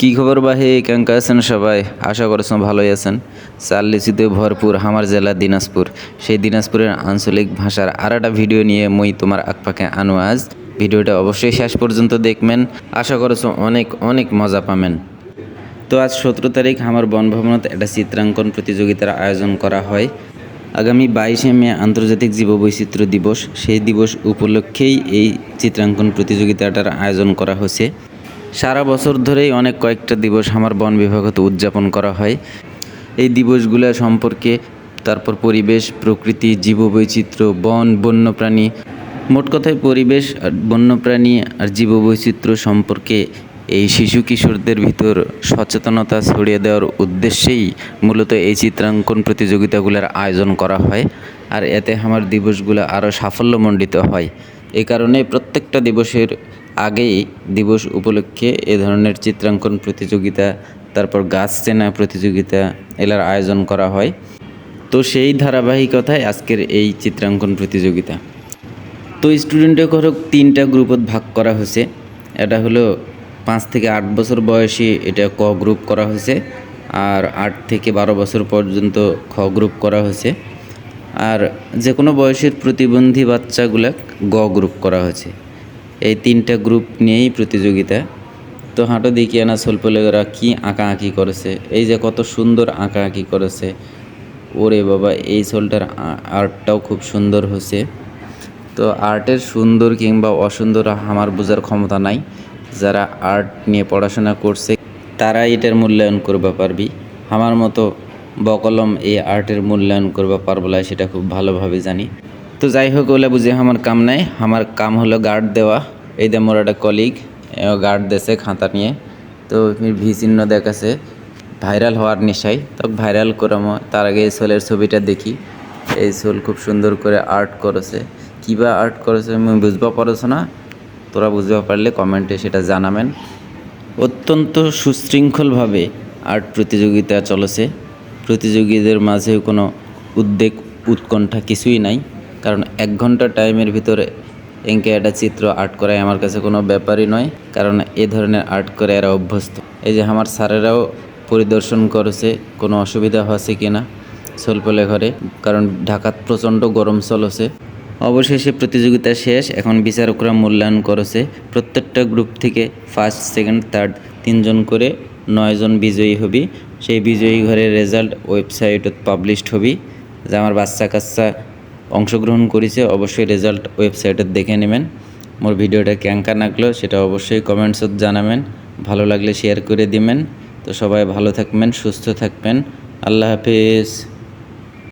কি খবর বাহে? কেঙ্কা আছেন সবাই? আশা করছেন ভালোই আছেন। চাল লিচুতে ভরপুর আমার জেলা দিনাজপুর। সেই দিনাজপুরের আঞ্চলিক ভাষার আর একটা ভিডিও নিয়ে মই তোমার আকপাকে আনো আজ। ভিডিওটা অবশ্যই শেষ পর্যন্ত দেখবেন। আশা করছ অনেক অনেক মজা পাবেন। তো আজ সতেরো তারিখ আমার বনভবনত একটা চিত্রাঙ্কন প্রতিযোগিতার আয়োজন করা হয়। আগামী বাইশে মে আন্তর্জাতিক জীববৈচিত্র্য দিবস। সেই দিবস উপলক্ষেই এই চিত্রাঙ্কন প্রতিযোগিতাটার আয়োজন করা হয়েছে সারা বছর ধরেই অনেক কয়েকটা দিবস আমার বন বিভাগত উদযাপন করা হয়। এই দিবসগুলো সম্পর্কে তারপর পরিবেশ, প্রকৃতি, জীববৈচিত্র্য, বন, বন্যপ্রাণী, মোট কথায় পরিবেশ আর বন্যপ্রাণী আর জীববৈচিত্র্য সম্পর্কে এই শিশু কিশোরদের ভিতর সচেতনতা ছড়িয়ে দেওয়ার উদ্দেশ্যেই মূলত এই চিত্রাঙ্কন প্রতিযোগিতাগুলোর আয়োজন করা হয় আর এতে আমার দিবসগুলো আরও সাফল্যমণ্ডিত হয়। এ কারণে প্রত্যেকটা দিবসের আগেই দিবস উপলক্ষে এ ধরনের চিত্রাঙ্কন প্রতিযোগিতা, তারপর গাছ চেনা প্রতিযোগিতা এলার আয়োজন করা হয়। তো সেই ধারাবাহিকতায় আজকের এই চিত্রাঙ্কন প্রতিযোগিতা। তো স্টুডেন্টের ঘর তিনটা গ্রুপত ভাগ করা হয়েছে। এটা হলো পাঁচ থেকে আট বছর বয়সী এটা ক গ্রুপ করা হয়েছে আর আট থেকে বারো বছর পর্যন্ত খ গ্রুপ করা হয়েছে। আর যে কোনো বয়সের প্রতিবন্ধী বাচ্চাগুলা গ গ্রুপ করা হয়েছে। এই তিনটা গ্রুপ নিয়েই প্রতিযোগিতা। তো হাঁটো দেখি না সোলপলেগরা কী আঁকা আঁকি করেছে। এই যে কত সুন্দর আঁকা আঁকি করেছে। ওরে বাবা, এই সোলটার আর্টটাও খুব সুন্দর হয়েছে। তো আর্টের সুন্দর কিংবা অসুন্দর আমার বোঝার ক্ষমতা নাই। যারা আর্ট নিয়ে পড়াশোনা করছে তারা এটার মূল্যায়ন করবা পারবি। আমার মতো বকলম এই আর্টের মূল্যায়ন করবা পারব সেটা খুব ভালোভাবে জানি। তো যাই হোক, ওলা বুঝে আমার কাম নাই। আমার কাম হলো গার্ড দেওয়া। এই দে মোর একটা কলিগ গার্ড দেছে খাতা নিয়ে। তো ভি চিহ্ন দেখাছে। ভাইরাল হওয়ার নেশায়। তো ভাইরাল করামো তার আগে এই সোলের ছবিটা দেখি। এই সোল খুব সুন্দর করে আর্ট করেছে। কিবা আর্ট করেছে আমি বুঝবা পারছ না। তোরা বুঝতে পারলে কমেন্টে সেটা জানাবেন। অত্যন্ত সুশৃঙ্খলভাবে আর্ট প্রতিযোগিতা চলেছে। প্রতিযোগীদের মাঝে কোনো উদ্বেগ, উৎকণ্ঠা কিছুই নাই। কারণ এক ঘণ্টা টাইমের ভিতরে এঁকে একটা চিত্র আর্ট করাই আমার কাছে কোনো ব্যাপারই নয়, কারণ এ ধরনের আর্ট করে এরা অভ্যস্ত। এই যে আমার স্যারেরাও পরিদর্শন করেছে, কোনো অসুবিধা হচ্ছে কি না সোলপলে ঘরে, কারণ ঢাকাত প্রচণ্ড গরম চলছে। অবশেষে প্রতিযোগিতা শেষ, এখন বিচারকরা মূল্যায়ন করেছে। প্রত্যেকটা গ্রুপ থেকে ফার্স্ট, সেকেন্ড, থার্ড, তিনজন করে নয়জন বিজয়ী হবি। সেই বিজয়ী ঘরের রেজাল্ট ওয়েবসাইটত পাবলিশড হবি, যে আমার বাচ্চা কাচ্চা অংশগ্রহণ করেছে, অবশ্যই রেজাল্ট ওয়েবসাইটে দেখে নেবেন। মোর ভিডিওটা ক্যাঙ্কা লাগল সেটা অবশ্যই কমেন্টসত জানাবেন। ভালো লাগলে শেয়ার করে দিবেন। তো সবাই ভালো থাকবেন, সুস্থ থাকবেন। আল্লাহ হাফিজ।